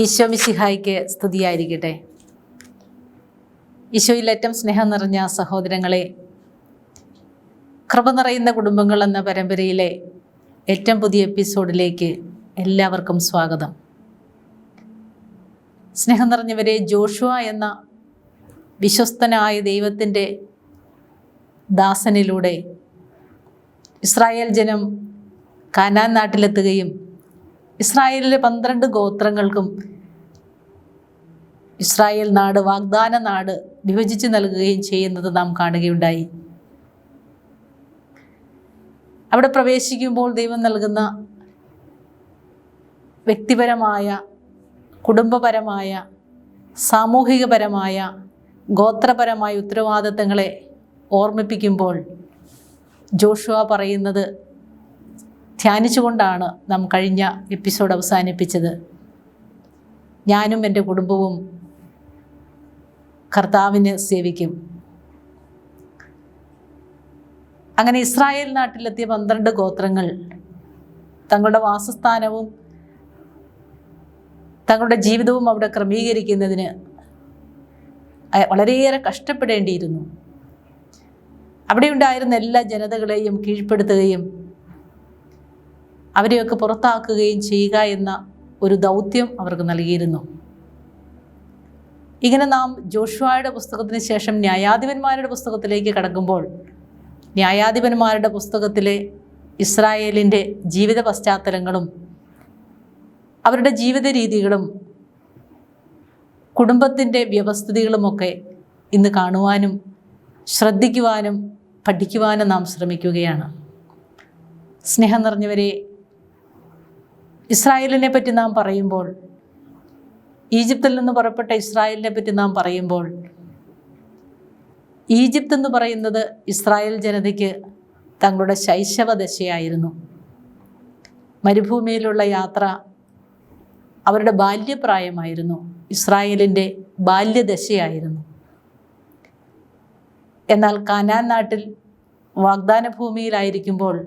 ഈശോ മിശിഹായ്ക്ക് സ്തുതിയായിരിക്കട്ടെ. ഏറ്റവും സ്നേഹം നിറഞ്ഞ സഹോദരങ്ങളെ കൃപ നിറയുന്ന കുടുംബങ്ങൾ എന്ന പരമ്പരയിലെ ഏറ്റവും പുതിയ എപ്പിസോഡിലേക്ക് എല്ലാവർക്കും സ്വാഗതം. സ്നേഹം നിറഞ്ഞവരെ ജോഷുവ എന്ന വിശ്വസ്തനായ ദൈവത്തിന്റെ ദാസനിലൂടെ ഇസ്രായേൽ ജനം കാനാൻ നാട്ടിലെത്തുകയും ഇസ്രായേലിലെ പന്ത്രണ്ട് ഗോത്രങ്ങൾക്കും ഇസ്രായേൽ നാട് വാഗ്ദാന നാട് വിഭജിച്ച് നൽകുകയും ചെയ്യുന്നത് നാം കാണുകയുണ്ടായി. അവിടെ പ്രവേശിക്കുമ്പോൾ ദൈവം നൽകുന്ന വ്യക്തിപരമായ കുടുംബപരമായ സാമൂഹികപരമായ ഗോത്രപരമായ ഉത്തരവാദിത്തങ്ങളെ ഓർമ്മിപ്പിക്കുമ്പോൾ ജോഷുവ പറയുന്നത് ധ്യാനിച്ചുകൊണ്ടാണ് നാം കഴിഞ്ഞ എപ്പിസോഡ് അവസാനിപ്പിച്ചത്. ഞാനും എന്റെ കുടുംബവും കർത്താവിനെ സേവിക്കും. അങ്ങനെ ഇസ്രായേൽ നാട്ടിലെത്തിയ പന്ത്രണ്ട് ഗോത്രങ്ങൾ തങ്ങളുടെ വാസസ്ഥാനവും തങ്ങളുടെ ജീവിതവും അവിടെ ക്രമീകരിക്കുന്നതിന് വളരെയേറെ കഷ്ടപ്പെടേണ്ടിയിരുന്നു. അവിടെ ഉണ്ടായിരുന്ന എല്ലാ ജനതകളെയും കീഴ്പ്പെടുത്തുകയും അവരെയൊക്കെ പുറത്താക്കുകയും ചെയ്യുക എന്ന ഒരു ദൗത്യം അവർക്ക് നൽകിയിരുന്നു. ഇങ്ങനെ നാം ജോഷുവയുടെ പുസ്തകത്തിന് ശേഷം ന്യായാധിപന്മാരുടെ പുസ്തകത്തിലേക്ക് കടക്കുമ്പോൾ ന്യായാധിപന്മാരുടെ പുസ്തകത്തിലെ ഇസ്രായേലിന്റെ ജീവിത പശ്ചാത്തലങ്ങളും അവരുടെ ജീവിത രീതികളും കുടുംബത്തിന്റെ വ്യവസ്ഥിതികളുമൊക്കെ ഇന്ന് കാണുവാനും ശ്രദ്ധിക്കുവാനും പഠിക്കുവാനും നാം ശ്രമിക്കുകയാണ്. സ്നേഹം നിറഞ്ഞവരെ ഇസ്രായേലിനെ പറ്റി നാം പറയുമ്പോൾ ഈജിപ്തിൽ നിന്ന് പുറപ്പെട്ട ഇസ്രായേലിനെ പറ്റി നാം പറയുമ്പോൾ ഈജിപ്ത് എന്ന് പറയുന്നത് ഇസ്രായേൽ ജനതയ്ക്ക് തങ്ങളുടെ ശൈശവ ദശയായിരുന്നു മരുഭൂമിയിലുള്ള യാത്ര അവരുടെ ബാല്യപ്രായമായിരുന്നു. ഇസ്രായേലിന്റെ ബാല്യദശയായിരുന്നു. എന്നാൽ കാനാൻ നാട്ടിൽ വാഗ്ദാന ഭൂമിയിലായിരിക്കുമ്പോൾ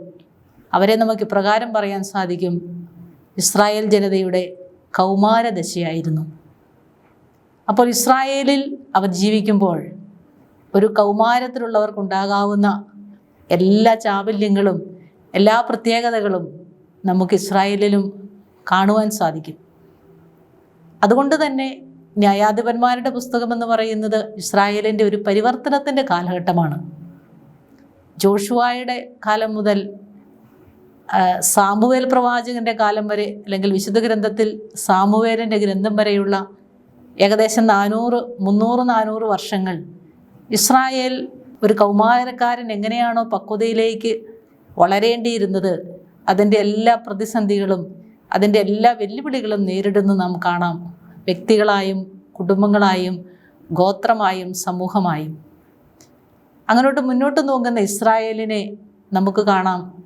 അവരെ നമുക്ക് പ്രകാരം പറയാൻ സാധിക്കും ഇസ്രായേൽ ജനതയുടെ കൗമാരദശയായിരുന്നു. അപ്പോൾ ഇസ്രായേലിൽ അവർ ജീവിക്കുമ്പോൾ ഒരു കൗമാരത്തിലുള്ളവർക്കുണ്ടാകാവുന്ന എല്ലാ ചാബല്യങ്ങളും എല്ലാ പ്രത്യേകതകളും നമുക്ക് ഇസ്രായേലിലും കാണുവാൻ സാധിക്കും. അതുകൊണ്ട് തന്നെ ന്യായാധിപന്മാരുടെ പുസ്തകം എന്ന് പറയുന്നത് ഇസ്രായേലിന്റെ ഒരു പരിവർത്തനത്തിന്റെ കാലഘട്ടമാണ്. ജോഷുവായുടെ കാലം മുതൽ സാമുവേൽ പ്രവാചകന്റെ കാലം വരെ അല്ലെങ്കിൽ വിശുദ്ധ ഗ്രന്ഥത്തിൽ സാമുവേലിന്റെ ഗ്രന്ഥം വരെയുള്ള ഏകദേശം നാനൂറ് മുന്നൂറ് നാനൂറ് വർഷങ്ങൾ ഇസ്രായേൽ ഒരു കൗമാരക്കാരൻ എങ്ങനെയാണോ പക്വതയിലേക്ക് വളരേണ്ടിയിരുന്നത് അതിന്റെ എല്ലാ പ്രതിസന്ധികളും അതിന്റെ എല്ലാ വെല്ലുവിളികളും നേരിടുന്നു നാം കാണാം. വ്യക്തികളായും കുടുംബങ്ങളായും ഗോത്രമായും സമൂഹമായും. അങ്ങോട്ട് മുന്നോട്ട് നോക്കുന്ന ഇസ്രായേലിനെ നമുക്ക് കാണാം.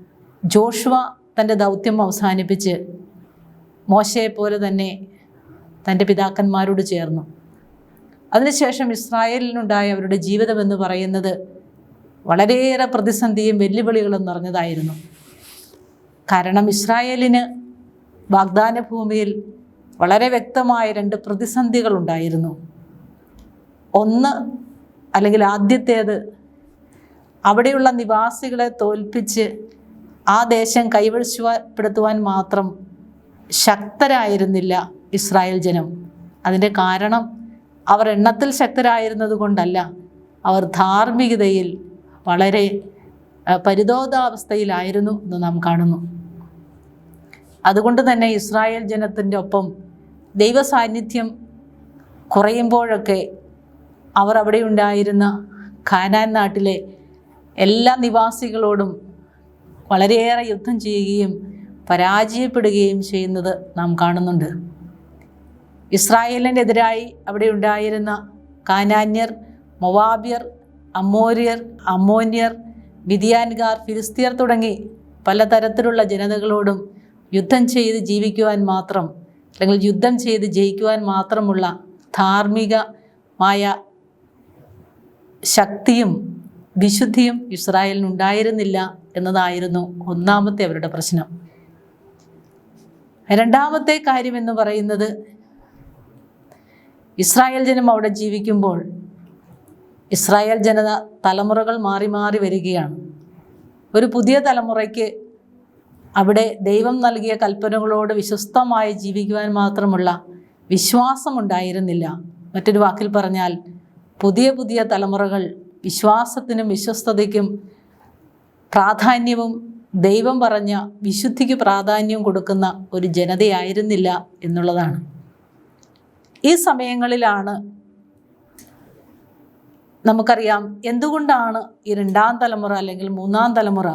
ജോഷുവ തന്റെ ദൗത്യം അവസാനിപ്പിച്ച് മോശയെ പോലെ തന്നെ തന്റെ പിതാക്കന്മാരോട് ചേർന്നു. അതിനുശേഷം ഇസ്രായേലിനുണ്ടായ അവരുടെ ജീവിതം എന്ന് പറയുന്നത് വളരെയേറെ പ്രതിസന്ധിയും വെല്ലുവിളികളും നിറഞ്ഞതായിരുന്നു. കാരണം ഇസ്രായേലിന് വാഗ്ദാന ഭൂമിയിൽ വളരെ വ്യക്തമായ രണ്ട് പ്രതിസന്ധികളുണ്ടായിരുന്നു ഒന്ന് അല്ലെങ്കിൽ ആദ്യത്തേത് അവിടെയുള്ള നിവാസികളെ തോൽപ്പിച്ച് ആ ദേശം കൈവശപ്പെടുത്തുവാൻ മാത്രം ശക്തരായിരുന്നില്ല ഇസ്രായേൽ ജനം. അതിന്റെ കാരണം അവർ എണ്ണത്തിൽ ശക്തരായിരുന്നത് കൊണ്ടല്ല അവർ ധാർമ്മികതയിൽ വളരെ പരിതോധാവസ്ഥയിലായിരുന്നു എന്ന് നാം കാണുന്നു. അതുകൊണ്ട് തന്നെ ഇസ്രായേൽ ജനത്തിന്റെ ഒപ്പം ദൈവ സാന്നിധ്യം കുറയുമ്പോഴൊക്കെ അവർ അവിടെ ഉണ്ടായിരുന്ന ഖാനാൻ നാട്ടിലെ എല്ലാ നിവാസികളോടും വളരെയേറെ യുദ്ധം ചെയ്യുകയും പരാജയപ്പെടുകയും ചെയ്യുന്നത് നാം കാണുന്നുണ്ട്. ഇസ്രായേലിനെതിരായി അവിടെ ഉണ്ടായിരുന്ന കാനാന്യർ മൊവാബിയർ അമോര്യർ അമ്മോന്യർ മിതിയാൻകാർ ഫിലിസ്തീർ തുടങ്ങി പലതരത്തിലുള്ള ജനതകളോടും യുദ്ധം ചെയ്ത് ജീവിക്കുവാൻ മാത്രം അല്ലെങ്കിൽ യുദ്ധം ചെയ്ത് ജയിക്കുവാൻ മാത്രമുള്ള ധാർമ്മികമായ ശക്തിയും വിശുദ്ധിയും ഇസ്രായേലിനുണ്ടായിരുന്നില്ല എന്നതായിരുന്നു ഒന്നാമത്തെ അവരുടെ പ്രശ്നം. രണ്ടാമത്തെ കാര്യം എന്ന് പറയുന്നത് ഇസ്രായേൽ ജനം അവിടെ ജീവിക്കുമ്പോൾ ഇസ്രായേൽ ജനത തലമുറകൾ മാറി മാറി വരികയാണ്. ഒരു പുതിയ തലമുറയ്ക്ക് അവിടെ ദൈവം നൽകിയ കൽപ്പനകളോട് വിശ്വസ്തമായി ജീവിക്കുവാൻ മാത്രമുള്ള വിശ്വാസമുണ്ടായിരുന്നില്ല മറ്റൊരു വാക്കിൽ പറഞ്ഞാൽ പുതിയ പുതിയ തലമുറകൾ വിശ്വാസത്തിനും വിശ്വസ്തതയ്ക്കും പ്രാധാന്യവും ദൈവം പറഞ്ഞ വിശുദ്ധിക്ക് പ്രാധാന്യം കൊടുക്കുന്ന ഒരു ജനതയായിരുന്നില്ല എന്നുള്ളതാണ്. ഈ സമയങ്ങളിലാണ് നമുക്കറിയാം എന്തുകൊണ്ടാണ് ഈ രണ്ടാം തലമുറ അല്ലെങ്കിൽ മൂന്നാം തലമുറ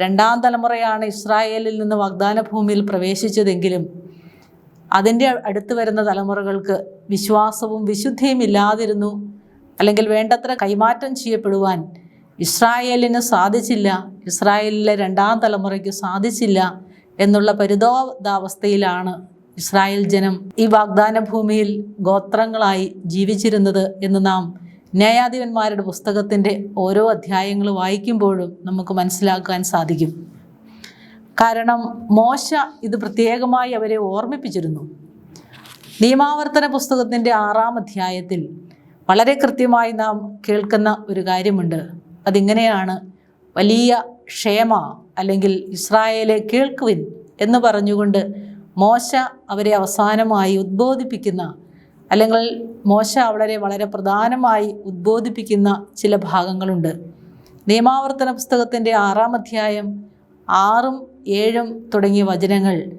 രണ്ടാം തലമുറയാണ് ഇസ്രായേലിൽ നിന്ന് വാഗ്ദാന ഭൂമിയിൽ പ്രവേശിച്ചതെങ്കിലും അതിന്റെ അടുത്ത് വരുന്ന തലമുറകൾക്ക് വിശ്വാസവും വിശുദ്ധിയും ഇല്ലാതിരുന്നു അല്ലെങ്കിൽ വേണ്ടത്ര കൈമാറ്റം ചെയ്യപ്പെടുവാൻ ഇസ്രായേലിന് സാധിച്ചില്ല ഇസ്രായേലിലെ രണ്ടാം തലമുറയ്ക്ക് സാധിച്ചില്ല എന്നുള്ള പരിതോദാവസ്ഥയിലാണ് ഇസ്രായേൽ ജനം ഈ വാഗ്ദാന ഭൂമിയിൽ ഗോത്രങ്ങളായി ജീവിച്ചിരുന്നത് എന്ന് നാം ന്യായാധിപന്മാരുടെ പുസ്തകത്തിന്റെ ഓരോ അധ്യായങ്ങൾ വായിക്കുമ്പോഴും നമുക്ക് മനസ്സിലാക്കാൻ സാധിക്കും. കാരണം മോശ ഇത് പ്രത്യേകമായി അവരെ ഓർമ്മിപ്പിച്ചിരുന്നു. നിയമാവർത്തന പുസ്തകത്തിന്റെ ആറാം അധ്യായത്തിൽ വളരെ കൃത്യമായി നാം കേൾക്കുന്ന ഒരു കാര്യമുണ്ട്. അതിങ്ങനെയാണ് വലിയ ക്ഷേമ അല്ലെങ്കിൽ ഇസ്രായേലെ കേൾക്കുവിൻ എന്ന് പറഞ്ഞുകൊണ്ട് മോശ അവരെ അവസാനമായി ഉദ്ബോധിപ്പിക്കുന്ന അല്ലെങ്കിൽ മോശ അവരെ വളരെ പ്രധാനമായി ഉദ്ബോധിപ്പിക്കുന്ന ചില ഭാഗങ്ങളുണ്ട്. നിയമാവർത്തന പുസ്തകത്തിന്റെ ആറാം അധ്യായം ആറും ഏഴും തുടങ്ങിയ വചനങ്ങൾ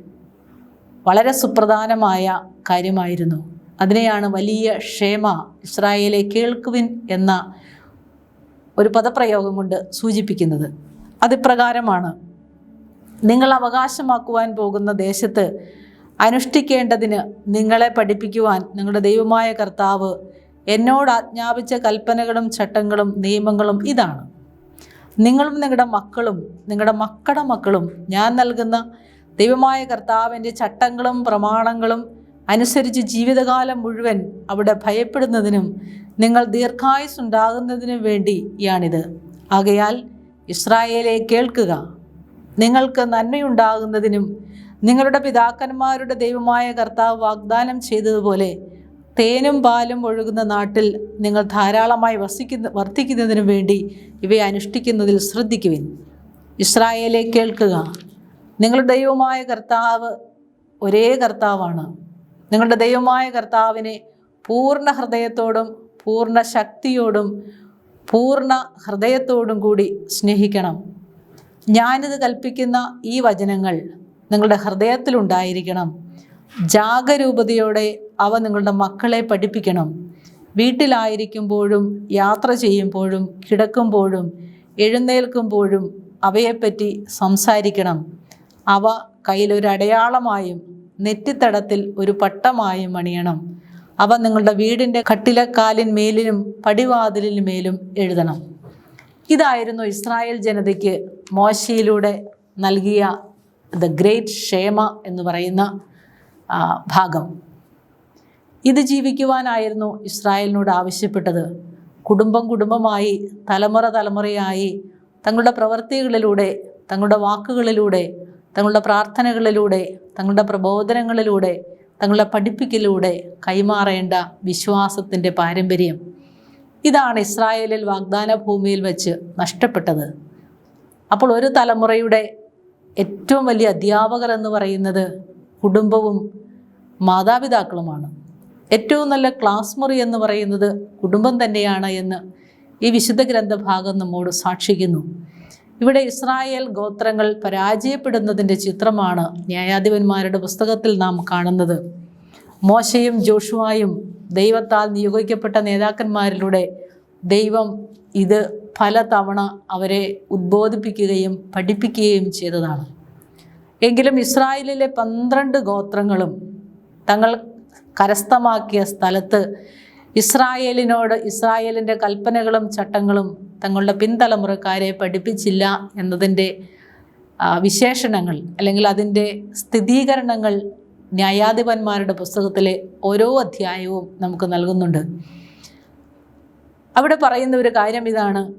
വളരെ സുപ്രധാനമായ കാര്യമായിരുന്നു. അതിനെയാണ് വലിയ ക്ഷേമ ഇസ്രായേലെ കേൾക്കുവിൻ എന്ന ഒരു പദപ്രയോഗം കൊണ്ട് സൂചിപ്പിക്കുന്നത്. അതിപ്രകാരമാണ് നിങ്ങൾ അവകാശമാക്കുവാൻ പോകുന്ന ദേശത്ത് അനുഷ്ഠിക്കേണ്ടതിന് നിങ്ങളെ പഠിപ്പിക്കുവാൻ നിങ്ങളുടെ ദൈവമായ കർത്താവ് എന്നോട് ആജ്ഞാപിച്ച കൽപ്പനകളും ചട്ടങ്ങളും നിയമങ്ങളും ഇതാണ്. നിങ്ങളും നിങ്ങളുടെ മക്കളും നിങ്ങളുടെ മക്കളുടെ മക്കളും ഞാൻ നൽകുന്ന ദൈവമായ കർത്താവിന്റെ ചട്ടങ്ങളും പ്രമാണങ്ങളും അനുസരിച്ച് ജീവിതകാലം മുഴുവൻ അവിടെ ഭയപ്പെടുന്നതിനും നിങ്ങൾ ദീർഘായുസുണ്ടാകുന്നതിനും വേണ്ടിയാണിത്. ആകയാൽ ഇസ്രായേലെ കേൾക്കുക. നിങ്ങൾക്ക് നന്മയുണ്ടാകുന്നതിനും നിങ്ങളുടെ പിതാക്കന്മാരുടെ ദൈവമായ കർത്താവ് വാഗ്ദാനം ചെയ്തതുപോലെ തേനും പാലും ഒഴുകുന്ന നാട്ടിൽ നിങ്ങൾ ധാരാളമായി വസിക്കുന്ന വർദ്ധിക്കുന്നതിനു വേണ്ടി ഇവയെ അനുഷ്ഠിക്കുന്നതിൽ ശ്രദ്ധിക്കുവിൻ. ഇസ്രായേലെ കേൾക്കുക. നിങ്ങളുടെ ദൈവമായ കർത്താവ് ഒരേ കർത്താവാണ്. നിങ്ങളുടെ ദൈവമായ കർത്താവിനെ പൂർണ ഹൃദയത്തോടും പൂർണ ശക്തിയോടും പൂർണ ഹൃദയത്തോടും കൂടി സ്നേഹിക്കണം. ഞാനിത് കൽപ്പിക്കുന്ന ഈ വചനങ്ങൾ നിങ്ങളുടെ ഹൃദയത്തിലുണ്ടായിരിക്കണം ജാഗരൂപതയോടെ അവ നിങ്ങളുടെ മക്കളെ പഠിപ്പിക്കണം. വീട്ടിലായിരിക്കുമ്പോഴും യാത്ര ചെയ്യുമ്പോഴും കിടക്കുമ്പോഴും എഴുന്നേൽക്കുമ്പോഴും അവയെപ്പറ്റി സംസാരിക്കണം. അവ കയ്യിലൊരു അടയാളമായും നെറ്റിത്തടത്തിൽ ഒരു പട്ടമായും അണിയണം അവ നിങ്ങളുടെ വീടിന്റെ കട്ടിലക്കാലിന്മേലിനും പടിവാതിലിനുമേലും എഴുതണം. ഇതായിരുന്നു ഇസ്രായേൽ ജനതയ്ക്ക് മോശയിലൂടെ നൽകിയ ദ ഗ്രേറ്റ് ക്ഷേമ എന്ന് പറയുന്ന ഭാഗം. ഇത് ജീവിക്കുവാനായിരുന്നു ഇസ്രായേലിനോട് ആവശ്യപ്പെട്ടത്. കുടുംബം കുടുംബമായി തലമുറ തലമുറയായി തങ്ങളുടെ പ്രവൃത്തികളിലൂടെ തങ്ങളുടെ വാക്കുകളിലൂടെ തങ്ങളുടെ പ്രാർത്ഥനകളിലൂടെ തങ്ങളുടെ പ്രബോധനങ്ങളിലൂടെ തങ്ങളുടെ പഠിപ്പിക്കലിലൂടെ കൈമാറേണ്ട വിശ്വാസത്തിന്റെ പാരമ്പര്യം. ഇതാണ് ഇസ്രായേലിൽ വാഗ്ദാന ഭൂമിയിൽ വെച്ച് നഷ്ടപ്പെട്ടത്. അപ്പോൾ ഒരു തലമുറയുടെ ഏറ്റവും വലിയ അധ്യാപകർ എന്ന് പറയുന്നത് കുടുംബവും മാതാപിതാക്കളുമാണ്. ഏറ്റവും നല്ല ക്ലാസ് മുറി എന്ന് പറയുന്നത് കുടുംബം തന്നെയാണ് എന്ന് ഈ വിശുദ്ധ ഗ്രന്ഥഭാഗം നമ്മോട് സാക്ഷിക്കുന്നു. ഇവിടെ ഇസ്രായേൽ ഗോത്രങ്ങൾ പരാജയപ്പെടുന്നതിന്റെ ചിത്രമാണ് ന്യായാധിപന്മാരുടെ പുസ്തകത്തിൽ നാം കാണുന്നത്. മോശയും ജോഷുവായും ദൈവത്താൽ നിയോഗിക്കപ്പെട്ട നേതാക്കന്മാരിലൂടെ ദൈവം ഇത് പലതവണ അവരെ ഉദ്ബോധിപ്പിക്കുകയും പഠിപ്പിക്കുകയും ചെയ്തതാണ്. എങ്കിലും ഇസ്രായേലിലെ പന്ത്രണ്ട് ഗോത്രങ്ങളും തങ്ങൾ കരസ്ഥമാക്കിയ സ്ഥലത്ത് ഇസ്രായേലിനോട് ഇസ്രായേലിന്റെ കൽപ്പനകളും ചട്ടങ്ങളും തങ്ങളുടെ പിൻതലമുറക്കാരെ പഠിപ്പിച്ചില്ല എന്നതിന്റെ വിശേഷണങ്ങൾ അല്ലെങ്കിൽ അതിന്റെ സ്ഥിരീകരണങ്ങൾ ന്യായാധിപന്മാരുടെ പുസ്തകത്തിലെ ഓരോ അധ്യായവും നമുക്ക് നൽകുന്നുണ്ട്. അവിടെ പറയുന്ന ഒരു കാര്യം ഇതാണ്.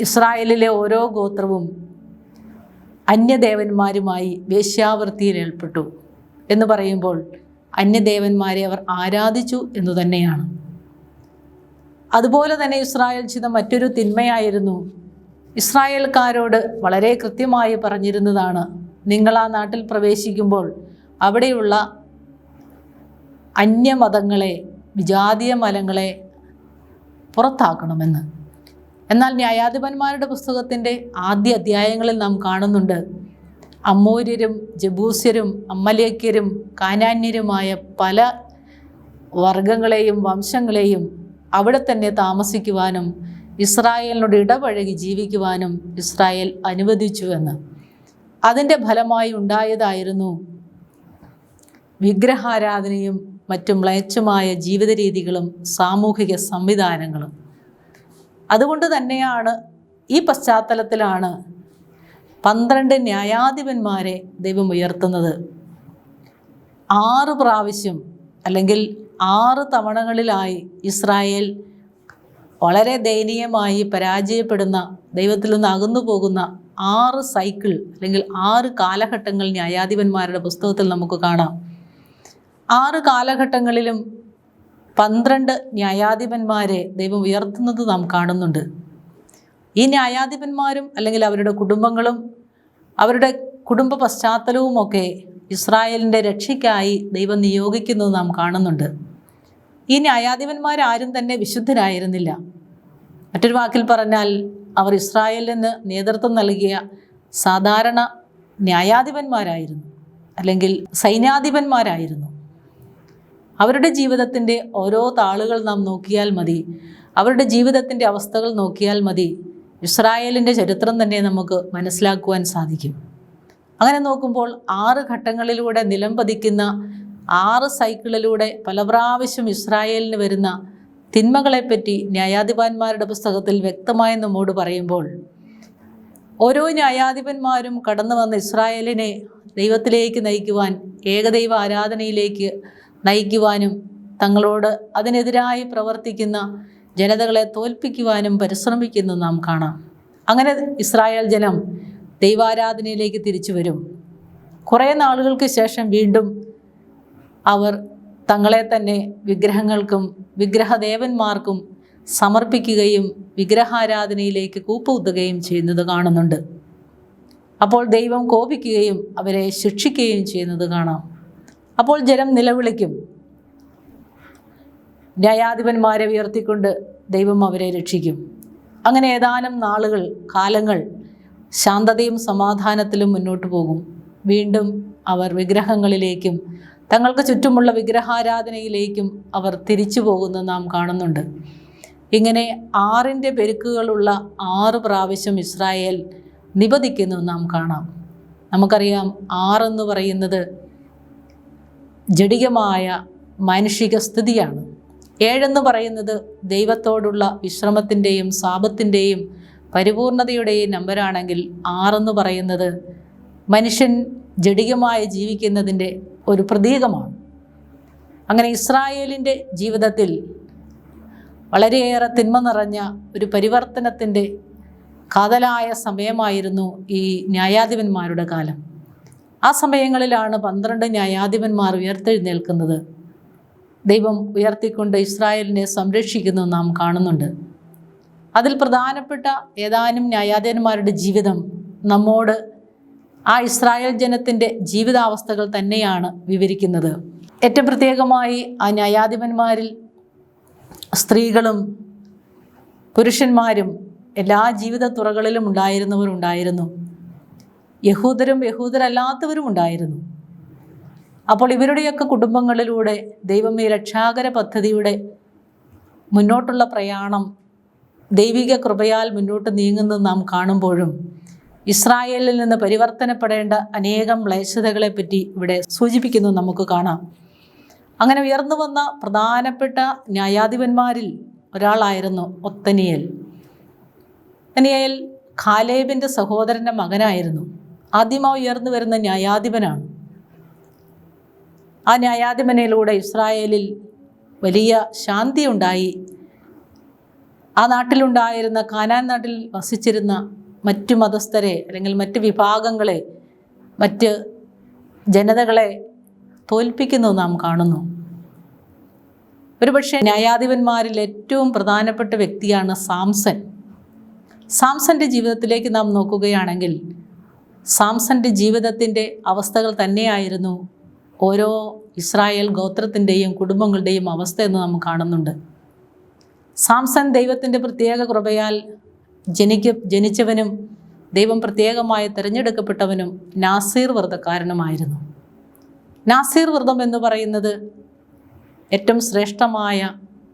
ഇസ്രായേലിലെ ഓരോ ഗോത്രവും അന്യദേവന്മാരുമായി വേശ്യാവൃത്തിയിൽ ഏർപ്പെട്ടു എന്ന് പറയുമ്പോൾ അന്യദേവന്മാരെ അവർ ആരാധിച്ചു എന്നു തന്നെയാണ്. അതുപോലെ തന്നെ ഇസ്രായേൽ ചെയ്ത മറ്റൊരു തിന്മയായിരുന്നു. ഇസ്രായേൽക്കാരോട് വളരെ കൃത്യമായി പറഞ്ഞിരുന്നതാണ് നിങ്ങൾ ആ നാട്ടിൽ പ്രവേശിക്കുമ്പോൾ അവിടെയുള്ള അന്യമതങ്ങളെ വിജാതീയ മലങ്ങളെ പുറത്താക്കണമെന്ന്. എന്നാൽ ന്യായാധിപന്മാരുടെ പുസ്തകത്തിന്റെ ആദ്യ അധ്യായങ്ങളിൽ നാം കാണുന്നുണ്ട് അമ്മൂര്യരും ജബൂസ്യരും അമ്മലേക്യരും കാനാന്യരുമായ പല വർഗങ്ങളെയും വംശങ്ങളെയും അവിടെ തന്നെ താമസിക്കുവാനും ഇസ്രായേലിനോട് ഇടപഴകി ജീവിക്കുവാനും ഇസ്രായേൽ അനുവദിച്ചുവെന്ന് അതിന്റെ ഫലമായി ഉണ്ടായതായിരുന്നു വിഗ്രഹാരാധനയും മറ്റു മ്ലേച്ഛമായ ജീവിത രീതികളും സാമൂഹിക സംവിധാനങ്ങളും. അതുകൊണ്ട് തന്നെയാണ് ഈ പശ്ചാത്തലത്തിലാണ് പന്ത്രണ്ട് ന്യായാധിപന്മാരെ ദൈവം ഉയർത്തുന്നത്. ആറ് പ്രാവശ്യം അല്ലെങ്കിൽ ആറ് തവണകളിലായി ഇസ്രായേൽ വളരെ ദയനീയമായി പരാജയപ്പെടുന്ന ദൈവത്തിൽ നിന്ന് അകന്നു പോകുന്ന ആറ് സൈക്കിൾ അല്ലെങ്കിൽ ആറ് കാലഘട്ടങ്ങൾ ന്യായാധിപന്മാരുടെ പുസ്തകത്തിൽ നമുക്ക് കാണാം. ആറ് കാലഘട്ടങ്ങളിലും പന്ത്രണ്ട് ന്യായാധിപന്മാരെ ദൈവം ഉയർത്തുന്നത് നാം കാണുന്നുണ്ട്. ഈ ന്യായാധിപന്മാരും അല്ലെങ്കിൽ അവരുടെ കുടുംബങ്ങളും അവരുടെ കുടുംബ പശ്ചാത്തലവുമൊക്കെ ഇസ്രായേലിന്റെ രക്ഷയ്ക്കായി ദൈവം നിയോഗിക്കുന്നത് നാം കാണുന്നുണ്ട്. ഈ ന്യായാധിപന്മാരാരും തന്നെ വിശുദ്ധരായിരുന്നില്ല. മറ്റൊരു വാക്കിൽ പറഞ്ഞാൽ അവർ ഇസ്രായേലിന് നേതൃത്വം നൽകിയ സാധാരണ ന്യായാധിപന്മാരായിരുന്നു അല്ലെങ്കിൽ സൈന്യാധിപന്മാരായിരുന്നു. അവരുടെ ജീവിതത്തിന്റെ ഓരോ താളുകൾ നാം നോക്കിയാൽ മതി. അവരുടെ ജീവിതത്തിന്റെ അവസ്ഥകൾ നോക്കിയാൽ മതി. ഇസ്രായേലിന്റെ ചരിത്രം തന്നെ നമുക്ക് മനസ്സിലാക്കുവാൻ സാധിക്കും. അങ്ങനെ നോക്കുമ്പോൾ ആറ് ഘട്ടങ്ങളിലൂടെ നിലംപതിക്കുന്ന ആറ് സൈക്കിളിലൂടെ പല പ്രാവശ്യം ഇസ്രായേലിന് വരുന്ന തിന്മകളെപ്പറ്റി ന്യായാധിപന്മാരുടെ പുസ്തകത്തിൽ വ്യക്തമായി നമ്മോട് പറയുമ്പോൾ ഓരോ ന്യായാധിപന്മാരും കടന്നു വന്ന ഇസ്രായേലിനെ ദൈവത്തിലേക്ക് നയിക്കുവാൻ ഏകദൈവ ആരാധനയിലേക്ക് നയിക്കുവാനും തങ്ങളോട് അതിനെതിരായി പ്രവർത്തിക്കുന്ന ജനതകളെ തോൽപ്പിക്കുവാനും പരിശ്രമിക്കുന്നു നാം കാണാം. അങ്ങനെ ഇസ്രായേൽ ജനം ദൈവാരാധനയിലേക്ക് തിരിച്ചു വരും. കുറേ നാളുകൾക്ക് ശേഷം വീണ്ടും അവർ തങ്ങളെ തന്നെ വിഗ്രഹങ്ങൾക്കും വിഗ്രഹദേവന്മാർക്കും സമർപ്പിക്കുകയും വിഗ്രഹാരാധനയിലേക്ക് കൂപ്പുകുത്തുകയും ചെയ്യുന്നത് കാണുന്നുണ്ട്. അപ്പോൾ ദൈവം കോപിക്കുകയും അവരെ ശിക്ഷിക്കുകയും ചെയ്യുന്നത് കാണാം. അപ്പോൾ ജനം നിലവിളിക്കും. ന്യായാധിപന്മാരെ ഉയർത്തിക്കൊണ്ട് ദൈവം അവരെ രക്ഷിക്കും. അങ്ങനെ ഏതാനും നാളുകൾ കാലങ്ങൾ ശാന്തതയും സമാധാനത്തിലും മുന്നോട്ട് പോകും. വീണ്ടും അവർ വിഗ്രഹങ്ങളിലേക്കും തങ്ങൾക്ക് ചുറ്റുമുള്ള വിഗ്രഹാരാധനയിലേക്കും അവർ തിരിച്ചു പോകുന്നത് നാം കാണുന്നുണ്ട്. ഇങ്ങനെ ആറിന്റെ പെരുക്കുകളുള്ള ആറ് പ്രാവശ്യം ഇസ്രായേൽ നിപതിക്കുന്നു നാം കാണാം. നമുക്കറിയാം ആറെന്ന് പറയുന്നത് ജടികമായ മാനുഷിക സ്ഥിതിയാണ്. ഏഴെന്ന് പറയുന്നത് ദൈവത്തോടുള്ള വിശ്രമത്തിന്റെയും സാപത്തിന്റെയും പരിപൂർണതയുടെയും നമ്പരാണെങ്കിൽ ആറെന്ന് പറയുന്നത് മനുഷ്യൻ ജഡികമായി ജീവിക്കുന്നതിന്റെ ഒരു പ്രതീകമാണ്. അങ്ങനെ ഇസ്രായേലിന്റെ ജീവിതത്തിൽ വളരെയേറെ തിന്മ നിറഞ്ഞ ഒരു പരിവർത്തനത്തിന്റെ കാതലായ സമയമായിരുന്നു ഈ ന്യായാധിപന്മാരുടെ കാലം. ആ സമയങ്ങളിലാണ് പന്ത്രണ്ട് ന്യായാധിപന്മാർ ഉയർത്തെഴുന്നേൽക്കുന്നത്. ദൈവം ഉയർത്തിക്കൊണ്ട് ഇസ്രായേലിനെ സംരക്ഷിക്കുന്നു നാം കാണുന്നുണ്ട്. അതിൽ പ്രധാനപ്പെട്ട ഏതാനും ന്യായാധിപന്മാരുടെ ജീവിതം നമ്മോട് ആ ഇസ്രായേൽ ജനത്തിന്റെ ജീവിതാവസ്ഥകൾ തന്നെയാണ് വിവരിക്കുന്നത്. ഏറ്റവും പ്രത്യേകമായി ആ ന്യായാധിപന്മാരിൽ സ്ത്രീകളും പുരുഷന്മാരും എല്ലാ ജീവിത തുറകളിലും ഉണ്ടായിരുന്നവരുണ്ടായിരുന്നു. യഹൂദരും യഹൂദരല്ലാത്തവരും ഉണ്ടായിരുന്നു. അപ്പോൾ ഇവരുടെയൊക്കെ കുടുംബങ്ങളിലൂടെ ദൈവം ഈ രക്ഷാകര പദ്ധതിയുടെ മുന്നോട്ടുള്ള പ്രയാണം ദൈവിക കൃപയാൽ മുന്നോട്ട് നീങ്ങുന്നത് നാം കാണുമ്പോഴും ഇസ്രായേലിൽ നിന്ന് പരിവർത്തനപ്പെടേണ്ട അനേകം ക്ലേശതകളെ പറ്റി ഇവിടെ സൂചിപ്പിക്കുന്നു നമുക്ക് കാണാം. അങ്ങനെ ഉയർന്നു വന്ന പ്രധാനപ്പെട്ട ന്യായാധിപന്മാരിൽ ഒരാളായിരുന്നു ഒത്തനിയൽ. ഒത്തനിയൽ ഖാലേബിന്റെ സഹോദരന്റെ മകനായിരുന്നു. ആദ്യമായി ഉയർന്നു വരുന്ന ന്യായാധിപനാണ്. ആ ന്യായാധിപനയിലൂടെ ഇസ്രായേലിൽ വലിയ ശാന്തി ഉണ്ടായി ആ നാട്ടിലുണ്ടായിരുന്ന കാനാൻ നാട്ടിൽ വസിച്ചിരുന്ന മറ്റു മതസ്ഥരെ അല്ലെങ്കിൽ മറ്റ് വിഭാഗങ്ങളെ മറ്റ് ജനതകളെ തോൽപ്പിക്കുന്നത് നാം കാണുന്നു. ഒരുപക്ഷെ ന്യായാധിപന്മാരിൽ ഏറ്റവും പ്രധാനപ്പെട്ട വ്യക്തിയാണ് സാംസൺ. സാംസന്റെ ജീവിതത്തിലേക്ക് നാം നോക്കുകയാണെങ്കിൽ സാംസന്റെ ജീവിതത്തിന്റെ അവസ്ഥകൾ തന്നെയായിരുന്നു ഓരോ ഇസ്രായേൽ ഗോത്രത്തിന്റെയും കുടുംബങ്ങളുടെയും അവസ്ഥ എന്ന് നാം കാണുന്നുണ്ട്. സാംസൺ ദൈവത്തിന്റെ പ്രത്യേക കൃപയാൽ ജനിക്ക ജനിച്ചവനും ദൈവം പ്രത്യേകമായി തിരഞ്ഞെടുക്കപ്പെട്ടവനും നാസീർ വ്രതക്കാരനുമായിരുന്നു. നാസീർ വ്രതം എന്ന് പറയുന്നത് ഏറ്റവും ശ്രേഷ്ഠമായ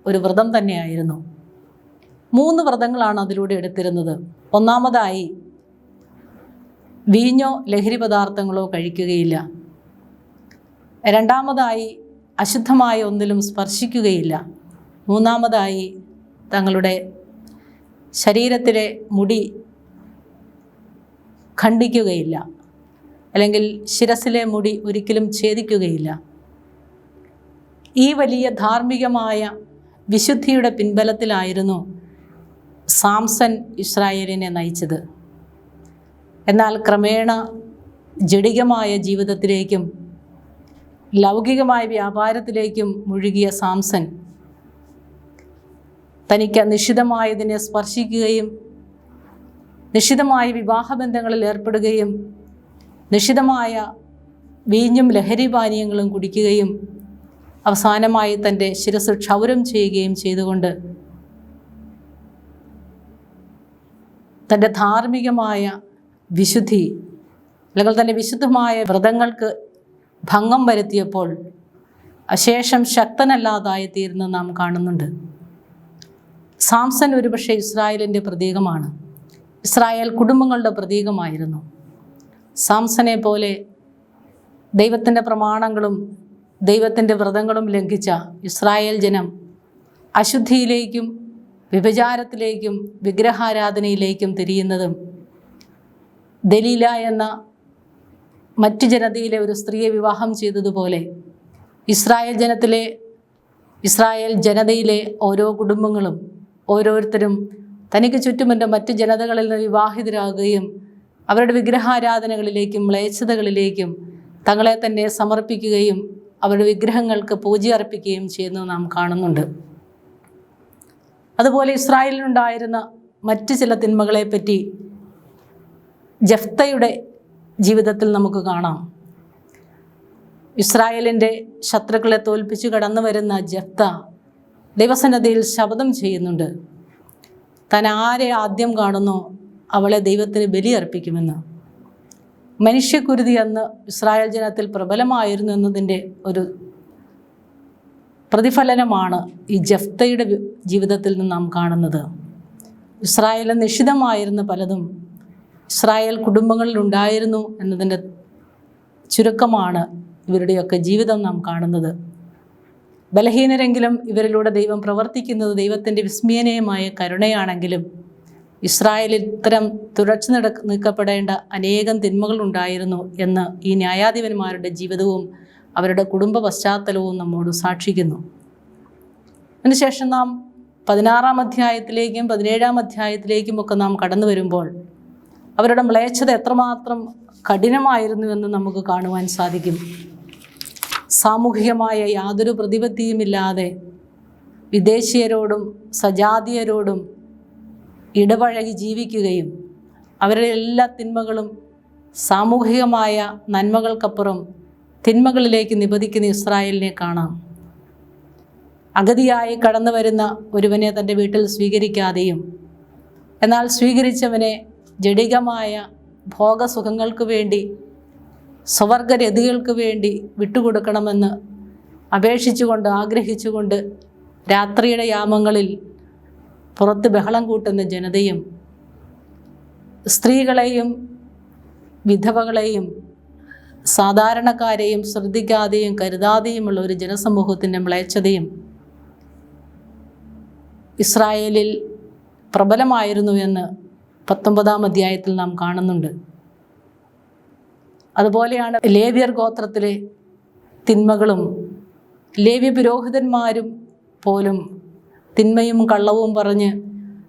ഒരു വ്രതം തന്നെയായിരുന്നു. മൂന്ന് വ്രതങ്ങളാണ് അതിലൂടെ എടുത്തിരുന്നത്. ഒന്നാമതായി വീഞ്ഞോ ലഹരി പദാർത്ഥങ്ങളോ കഴിക്കുകയില്ല. രണ്ടാമതായി അശുദ്ധമായ ഒന്നിലും സ്പർശിക്കുകയില്ല. മൂന്നാമതായി തങ്ങളുടെ ശരീരത്തിലെ മുടി ഖണ്ഡിക്കുകയില്ല. അല്ലെങ്കിൽ ശിരസിലെ മുടി ഒരിക്കലും ഛേദിക്കുകയില്ല. ഈ വലിയ ധാർമ്മികമായ വിശുദ്ധിയുടെ പിൻബലത്തിലായിരുന്നു സാംസൺ ഇസ്രായേലിനെ നയിച്ചത്. എന്നാൽ ക്രമേണ ജഡികമായ ജീവിതത്തിലേക്കും ലൗകികമായ വ്യാപാരത്തിലേക്കും മുഴുകിയ സാംസൺ തനിക്ക് നിഷിതമായതിനെ സ്പർശിക്കുകയും നിഷിതമായ വിവാഹബന്ധങ്ങളിൽ ഏർപ്പെടുകയും നിഷിതമായ വീഞ്ഞും ലഹരി പാനീയങ്ങളും കുടിക്കുകയും അവസാനമായി തന്റെ ശിരസ് ക്ഷൗരം ചെയ്യുകയും ചെയ്തുകൊണ്ട് തന്റെ ധാർമ്മികമായ വിശുദ്ധി അല്ലെങ്കിൽ തന്റെ വിശുദ്ധമായ വ്രതങ്ങൾക്ക് ഭംഗം വരുത്തിയപ്പോൾ അശേഷം ശക്തനല്ലാതായി തീരുന്ന നാം കാണുന്നുണ്ട്. സാംസൺ ഒരുപക്ഷെ ഇസ്രായേലിന്റെ പ്രതീകമാണ്. ഇസ്രായേൽ കുടുംബങ്ങളുടെ പ്രതീകമായിരുന്നു. സാംസനെ പോലെ ദൈവത്തിന്റെ പ്രമാണങ്ങളും ദൈവത്തിന്റെ വ്രതങ്ങളും ലംഘിച്ച ഇസ്രായേൽ ജനം അശുദ്ധിയിലേക്കും വിഭചാരത്തിലേക്കും വിഗ്രഹാരാധനയിലേക്കും തിരിയുന്നതും ദലീല എന്ന മറ്റു ജനതയിലെ ഒരു സ്ത്രീയെ വിവാഹം ചെയ്തതുപോലെ ഇസ്രായേൽ ജനത്തിലെ ഇസ്രായേൽ ജനതയിലെ ഓരോ കുടുംബങ്ങളും ഓരോരുത്തരും തനിക്ക് ചുറ്റുമുണ്ട് മറ്റു ജനതകളിൽ നിന്ന് വിവാഹിതരാകുകയും അവരുടെ വിഗ്രഹാരാധനകളിലേക്കും മ്ലേച്ഛതകളിലേക്കും തങ്ങളെ തന്നെ സമർപ്പിക്കുകയും അവരുടെ വിഗ്രഹങ്ങൾക്ക് പൂജ അർപ്പിക്കുകയും ചെയ്യുന്നത് നാം കാണുന്നുണ്ട്. അതുപോലെ ഇസ്രായേലിനുണ്ടായിരുന്ന മറ്റ് ചില തിന്മകളെപ്പറ്റി ജഫ്തയുടെ ജീവിതത്തിൽ നമുക്ക് കാണാം. ഇസ്രായേലിന്റെ ശത്രുക്കളെ തോൽപ്പിച്ച് കടന്നു വരുന്ന ജഫ്ത ദൈവസന്നദ്ധയിൽ ശപഥം ചെയ്യുന്നുണ്ട്. താൻ ആരെ ആദ്യം കാണുന്നോ അവളെ ദൈവത്തിന് ബലിയർപ്പിക്കുമെന്ന്. മനുഷ്യക്കുരുതി അന്ന് ഇസ്രായേൽ ജനത്തിൽ പ്രബലമായിരുന്നു എന്നതിന്റെ ഒരു പ്രതിഫലനമാണ് ഈ ജഫ്തയുടെ ജീവിതത്തിൽ നിന്ന് നാം കാണുന്നത്. ഇസ്രായേലിൽ നിഷിതമായിരുന്ന പലതും ഇസ്രായേൽ കുടുംബങ്ങളിൽ ഉണ്ടായിരുന്നു എന്നതിന്റെ ചുരുക്കമാണ് ഇവരുടെയൊക്കെ ജീവിതം നാം കാണുന്നത്. ബലഹീനരെങ്കിലും ഇവരിലൂടെ ദൈവം പ്രവർത്തിക്കുന്നത് ദൈവത്തിന്റെ വിസ്മയനീയമായ കരുണയാണെങ്കിലും ഇസ്രായേലിൽ ഇത്തരം തുടച്ചു നട നീക്കപ്പെടേണ്ട അനേകം തിന്മകൾ ഉണ്ടായിരുന്നു എന്ന് ഈ ന്യായാധിപന്മാരുടെ ജീവിതവും അവരുടെ കുടുംബ പശ്ചാത്തലവും നമ്മോട് സാക്ഷിക്കുന്നു. അതിനുശേഷം നാം പതിനാറാം അധ്യായത്തിലേക്കും പതിനേഴാം അധ്യായത്തിലേക്കും ഒക്കെ നാം കടന്നു വരുമ്പോൾ അവരുടെ മ്ലേച്ഛത എത്രമാത്രം കഠിനമായിരുന്നു എന്ന് നമുക്ക് കാണുവാൻ സാധിക്കും. സാമൂഹികമായ യാതൊരു പ്രതിപത്തിയുമില്ലാതെ വിദേശീയരോടും സജാതീയരോടും ഇടപഴകി ജീവിക്കുകയും അവരുടെ എല്ലാ തിന്മകളും സാമൂഹികമായ നന്മകൾക്കപ്പുറം തിന്മകളിലേക്ക് നിപതിക്കുന്ന ഇസ്രായേലിനെ കാണാം. അഗതിയായി കടന്നു വരുന്ന ഒരുവനെ തന്റെ വീട്ടിൽ സ്വീകരിക്കാതെയും എന്നാൽ സ്വീകരിച്ചവനെ ജഡികമായ ഭോഗസുഖങ്ങൾക്ക് വേണ്ടി സ്വവർഗരതികൾക്ക് വേണ്ടി വിട്ടുകൊടുക്കണമെന്ന് അപേക്ഷിച്ചുകൊണ്ട് ആഗ്രഹിച്ചുകൊണ്ട് രാത്രിയുടെ യാമങ്ങളിൽ പുറത്ത് ബഹളം കൂട്ടുന്ന ജനതയും സ്ത്രീകളെയും വിധവകളെയും സാധാരണക്കാരെയും ശ്രദ്ധിക്കാതെയും കരുതാതെയുമുള്ള ഒരു ജനസമൂഹത്തിന്റെ മ്ലേച്ഛതയും ഇസ്രായേലിൽ പ്രബലമായിരുന്നു എന്ന് പത്തൊമ്പതാം അധ്യായത്തിൽ നാം കാണുന്നുണ്ട്. അതുപോലെയാണ് ലേവ്യർ ഗോത്രത്തിലെ തിന്മകളും ലേവ്യ പുരോഹിതന്മാരും പോലും തിന്മയും കള്ളവും പറഞ്ഞ്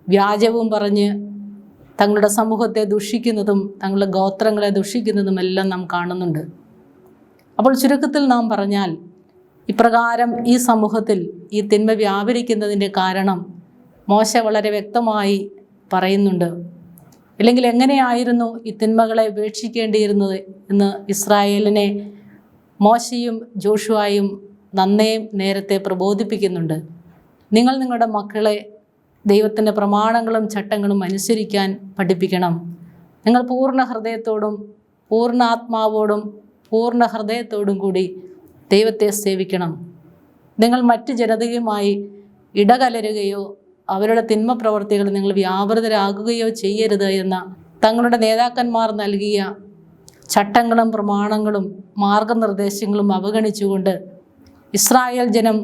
വ്യാജവും പറഞ്ഞ് തങ്ങളുടെ സമൂഹത്തെ ദുഷിക്കുന്നതും തങ്ങളുടെ ഗോത്രങ്ങളെ ദുഷിക്കുന്നതും എല്ലാം നാം കാണുന്നുണ്ട്. അപ്പോൾ ചുരുക്കത്തിൽ നാം പറഞ്ഞാൽ ഇപ്രകാരം ഈ സമൂഹത്തിൽ ഈ തിന്മ വ്യാപരിക്കുന്നതിന്റെ കാരണം മോശ വളരെ വ്യക്തമായി പറയുന്നുണ്ട്. അല്ലെങ്കിൽ എങ്ങനെയായിരുന്നു ഈ തിന്മകളെ ഉപേക്ഷിക്കേണ്ടിയിരുന്നത് എന്ന് ഇസ്രായേലിനെ മോശയും ജോഷുവായും നന്നേ നേരത്തെ പ്രബോധിപ്പിക്കുന്നുണ്ട്. നിങ്ങൾ നിങ്ങളുടെ മക്കളെ ദൈവത്തിന്റെ പ്രമാണങ്ങളും ചട്ടങ്ങളും അനുസരിക്കാൻ പഠിപ്പിക്കണം. നിങ്ങൾ പൂർണ ഹൃദയത്തോടും പൂർണ ആത്മാവോടും പൂർണ ഹൃദയത്തോടും കൂടി ദൈവത്തെ സേവിക്കണം. നിങ്ങൾ മറ്റ് ജനതയുമായി ഇടകലരുകയോ അവരുടെ തിന്മ പ്രവർത്തികൾ നിങ്ങൾ വ്യാപൃതരാകുകയോ ചെയ്യരുത് എന്ന തങ്ങളുടെ നേതാക്കന്മാർ നൽകിയ ചട്ടങ്ങളും പ്രമാണങ്ങളും മാർഗനിർദ്ദേശങ്ങളും അവഗണിച്ചുകൊണ്ട് ഇസ്രായേൽ ജനം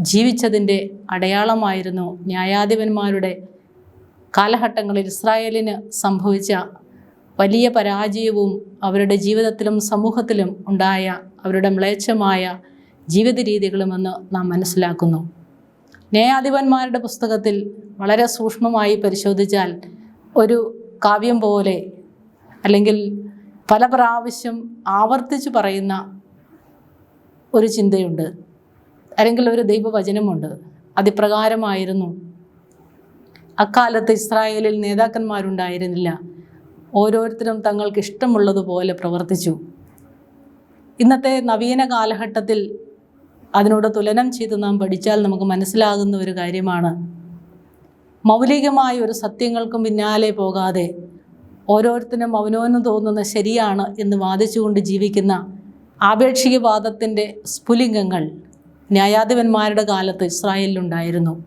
ജീവിച്ചതിന്റെ അടയാളമായിരുന്നു ന്യായാധിപന്മാരുടെ കാലഘട്ടങ്ങളിൽ ഇസ്രായേലിന് സംഭവിച്ച വലിയ പരാജയവും അവരുടെ ജീവിതത്തിലും സമൂഹത്തിലും ഉണ്ടായ അവരുടെ മ്ലേച്ഛമായ ജീവിത രീതികളുമെന്ന് നാം മനസ്സിലാക്കുന്നു. ന്യായാധിപന്മാരുടെ പുസ്തകത്തിൽ വളരെ സൂക്ഷ്മമായി പരിശോധിച്ചാൽ ഒരു കാവ്യം പോലെ അല്ലെങ്കിൽ പല പ്രാവശ്യം ആവർത്തിച്ച് പറയുന്ന ഒരു ചിന്തയുണ്ട്. അല്ലെങ്കിൽ ഒരു ദൈവവചനമുണ്ട്. അതിപ്രകാരമായിരുന്നു. അക്കാലത്ത് ഇസ്രായേലിൽ നേതാക്കന്മാരുണ്ടായിരുന്നില്ല. ഓരോരുത്തരും തങ്ങൾക്ക് ഇഷ്ടമുള്ളതുപോലെ പ്രവർത്തിച്ചു. ഇന്നത്തെ നവീന കാലഘട്ടത്തിൽ അതിനോട് തുലനം ചെയ്ത് നാം പഠിച്ചാൽ നമുക്ക് മനസ്സിലാകുന്ന ഒരു കാര്യമാണ്. മൗലികമായ ഒരു സത്യങ്ങൾക്കും പിന്നാലെ പോകാതെ ഓരോരുത്തരും അവനോന് തോന്നുന്ന ശരിയാണ് എന്ന് വാദിച്ചുകൊണ്ട് ജീവിക്കുന്ന ആപേക്ഷികവാദത്തിന്റെ സ്ഫുലിംഗങ്ങൾ ന്യായാധിപന്മാരുടെ കാലത്ത് ഇസ്രായേലിലുണ്ടായിരുന്നു.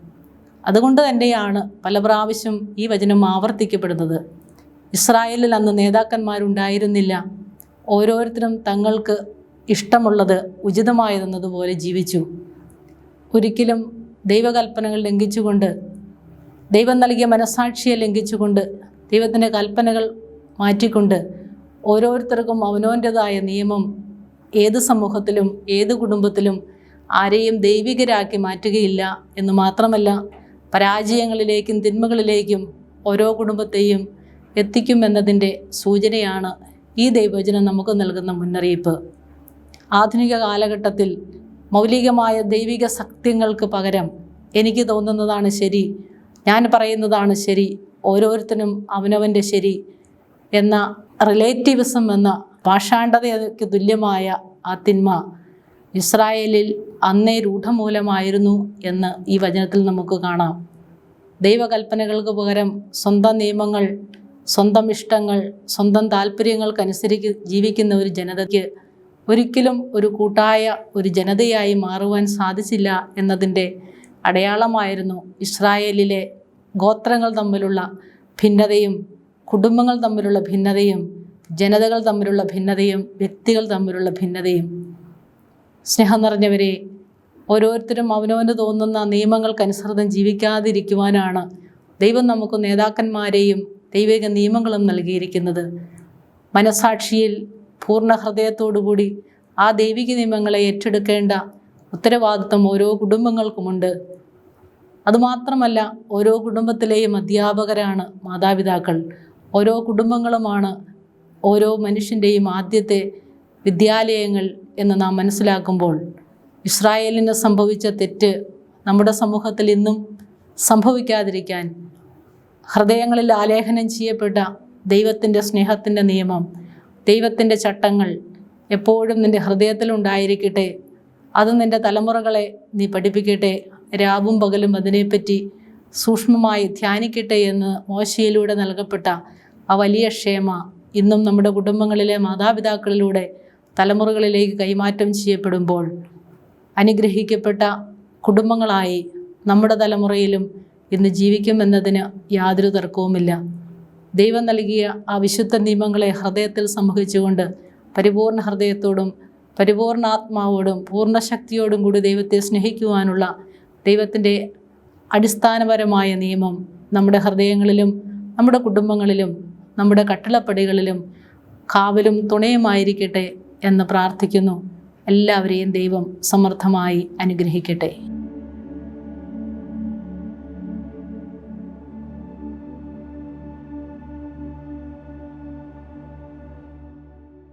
അതുകൊണ്ട് തന്നെയാണ് പല പ്രാവശ്യം ഈ വചനം ആവർത്തിക്കപ്പെടുന്നത്. ഇസ്രായേലിൽ അന്ന് നേതാക്കന്മാരുണ്ടായിരുന്നില്ല. ഓരോരുത്തരും തങ്ങൾക്ക് ഇഷ്ടമുള്ളത് ഉചിതമായതെന്നതുപോലെ ജീവിച്ചു. ഒരിക്കലും ദൈവകൽപ്പനകൾ ലംഘിച്ചുകൊണ്ട് ദൈവം നൽകിയ മനസാക്ഷിയെ ലംഘിച്ചുകൊണ്ട് ദൈവത്തിന്റെ കൽപ്പനകൾ മാറ്റിക്കൊണ്ട് ഓരോരുത്തർക്കും അവനോന്റെതായ നിയമം ഏത് സമൂഹത്തിലും ഏത് കുടുംബത്തിലും ആരെയും ദൈവികരാക്കി മാറ്റുകയില്ല എന്ന് മാത്രമല്ല പരാജയങ്ങളിലേക്കും തിന്മകളിലേക്കും ഓരോ കുടുംബത്തെയും എത്തിക്കുമെന്നതിന്റെ സൂചനയാണ് ഈ ദൈവവചനം നമുക്ക് നൽകുന്ന മുന്നറിയിപ്പ്. ആധുനിക കാലഘട്ടത്തിൽ മൗലികമായ ദൈവിക സത്യങ്ങൾക്ക് പകരം എനിക്ക് തോന്നുന്നതാണ് ശരി. ഞാൻ പറയുന്നതാണ് ശരി. ഓരോരുത്തരും അവനവന്റെ ശരി എന്ന റിലേറ്റീവിസം എന്ന പാഷാണ്ഡതയ്ക്ക് തുല്യമായ ആ തിന്മ ഇസ്രായേലിൽ അന്നേ രൂഢമൂലമായിരുന്നു എന്ന് ഈ വചനത്തിൽ നമുക്ക് കാണാം. ദൈവകൽപ്പനകൾക്ക് പകരം സ്വന്തം നിയമങ്ങൾ സ്വന്തം ഇഷ്ടങ്ങൾ സ്വന്തം താല്പര്യങ്ങൾക്കനുസരിച്ച് ജീവിക്കുന്ന ഒരു ജനതയ്ക്ക് ഒരിക്കലും ഒരു കൂട്ടായ ഒരു ജനതയായി മാറുവാൻ സാധിച്ചില്ല എന്നതിന്റെ അടയാളമായിരുന്നു ഇസ്രായേലിലെ ഗോത്രങ്ങൾ തമ്മിലുള്ള ഭിന്നതയും കുടുംബങ്ങൾ തമ്മിലുള്ള ഭിന്നതയും ജനതകൾ തമ്മിലുള്ള ഭിന്നതയും വ്യക്തികൾ തമ്മിലുള്ള ഭിന്നതയും. സ്നേഹം നിറഞ്ഞവരെ ഓരോരുത്തരും അവനവന് തോന്നുന്ന നിയമങ്ങൾക്കനുസൃതം ജീവിക്കാതിരിക്കുവാനാണ് ദൈവം നമുക്ക് നേതാക്കന്മാരെയും ദൈവിക നിയമങ്ങളും നൽകിയിരിക്കുന്നത്. മനസാക്ഷിയിൽ പൂർണ ഹൃദയത്തോടുകൂടി ആ ദൈവിക നിയമങ്ങളെ ഏറ്റെടുക്കേണ്ട ഉത്തരവാദിത്വം ഓരോ കുടുംബങ്ങൾക്കുമുണ്ട്. അതുമാത്രമല്ല ഓരോ കുടുംബത്തിലെയും അധ്യാപകരാണ് മാതാപിതാക്കൾ. ഓരോ കുടുംബങ്ങളുമാണ് ഓരോ മനുഷ്യന്റെയും ആദ്യത്തെ വിദ്യാലയങ്ങൾ എന്ന് നാം മനസ്സിലാക്കുമ്പോൾ ഇസ്രായേലിന് സംഭവിച്ച തെറ്റ് നമ്മുടെ സമൂഹത്തിൽ ഇന്നും സംഭവിക്കാതിരിക്കാൻ ഹൃദയങ്ങളിൽ ആലേഖനം ചെയ്യപ്പെട്ട ദൈവത്തിന്റെ സ്നേഹത്തിന്റെ നിയമം ദൈവത്തിന്റെ ചട്ടങ്ങൾ എപ്പോഴും നിന്റെ ഹൃദയത്തിലുണ്ടായിരിക്കട്ടെ. അത് നിന്റെ തലമുറകളെ നീ പഠിപ്പിക്കട്ടെ. രാവും പകലും അതിനെപ്പറ്റി സൂക്ഷ്മമായി ധ്യാനിക്കട്ടെ എന്ന് മോശയിലൂടെ നൽകപ്പെട്ട ആ വലിയ ക്ഷേമ ഇന്നും നമ്മുടെ കുടുംബങ്ങളിലെ മാതാപിതാക്കളിലൂടെ തലമുറകളിലേക്ക് കൈമാറ്റം ചെയ്യപ്പെടുമ്പോൾ അനുഗ്രഹിക്കപ്പെട്ട കുടുംബങ്ങളായി നമ്മുടെ തലമുറയിലും ഇന്ന് ജീവിക്കുമെന്നതിന് യാതൊരു തർക്കവുമില്ല. ദൈവം നൽകിയ ആ വിശുദ്ധ നിയമങ്ങളെ ഹൃദയത്തിൽ സംഭവിച്ചുകൊണ്ട് പരിപൂർണ ഹൃദയത്തോടും പരിപൂർണ ആത്മാവോടും പൂർണ ശക്തിയോടും കൂടി ദൈവത്തെ സ്നേഹിക്കുവാനുള്ള ദൈവത്തിന്റെ അടിസ്ഥാനപരമായ നിയമം നമ്മുടെ ഹൃദയങ്ങളിലും നമ്മുടെ കുടുംബങ്ങളിലും നമ്മുടെ കട്ടിളപ്പടികളിലും കാവലും തുണയുമായിരിക്കട്ടെ എന്ന് പ്രാർത്ഥിക്കുന്നു. എല്ലാവരെയും ദൈവം സമർത്ഥമായി അനുഗ്രഹിക്കട്ടെ.